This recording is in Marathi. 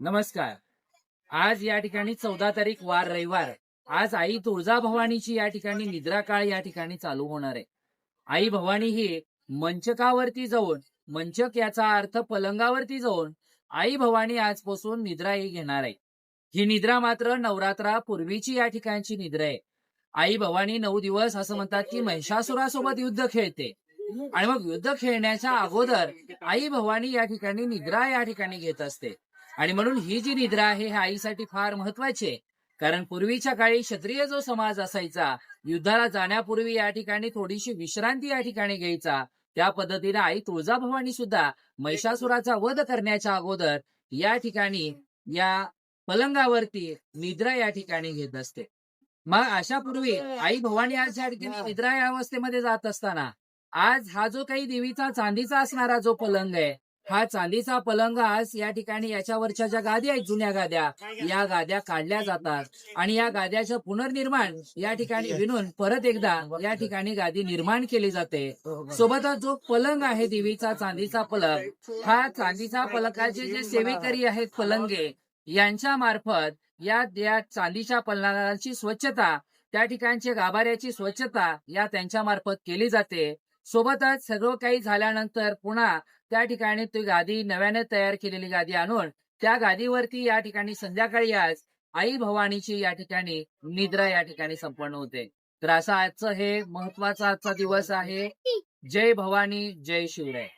नमस्कार. आज या ठिकाणी चौदा तारीख वार रविवार आज आई तुळजा भवानीची या ठिकाणी निद्रा काळ या ठिकाणी चालू होणार आहे. आई भवानी ही मंचकावरती जाऊन मंचक याचा अर्थ पलंगावरती जाऊन आई भवानी आजपासून निद्रा ही घेणार आहे. ही निद्रा मात्र नवरात्रा पूर्वीची या ठिकाणची निद्रा आहे. आई भवानी नऊ दिवस असं म्हणतात की महिषासुरासोबत युद्ध खेळते. आणि मग युद्ध खेळण्याच्या अगोदर आई भवानी या ठिकाणी निद्रा या ठिकाणी घेत असते. आणि म्हणून ही जी निद्रा आहे हे आईसाठी फार महत्वाची आहे. कारण पूर्वीच्या काळी क्षत्रिय जो समाज असायचा युद्धाला जाण्यापूर्वी या ठिकाणी थोडीशी विश्रांती या ठिकाणी घ्यायचा. त्या पद्धतीने आई तुळजाभवानी सुद्धा महिषासुराचा वध करण्याच्या अगोदर या ठिकाणी या पलंगावरती निद्रा या ठिकाणी घेत असते. मग अशा पूर्वी आई भवानी आज या ठिकाणी निद्रा या अवस्थेमध्ये जात असताना आज हा जो काही देवीचा चांदीचा असणारा जो पलंग आहे हा चांदीचा पलंग आज या ठिकाणी याच्यावरच्या ज्या गाद्या आहेत जुन्या गाद्या या गाद्या काढल्या जातात. आणि या गाद्याचं पुनर्निर्माण या ठिकाणी विणून परत एकदा या ठिकाणी गादी निर्माण केली जाते. सोबतच जो पलंग आहे देवीचा चांदीचा पलंग हा चांदीचा पलंगाचे जे सेवेकरी आहेत पलंगे यांच्या मार्फत या या चांदीच्या पलंगाची स्वच्छता त्या ठिकाणच्या गाभाऱ्याची स्वच्छता या त्यांच्या मार्फत केली जाते. सोबतच सगळं काही झाल्यानंतर पुन्हा त्या ठिकाणी ती गादी नव्याने तयार केलेली गादी आणून त्या गादीवरती या ठिकाणी संध्याकाळी आज आई भवानीची या ठिकाणी निद्रा या ठिकाणी संपन्न होते. तर असा आजचं हे महत्त्वाचा आजचा दिवस आहे. जय भवानी जय शिवराय.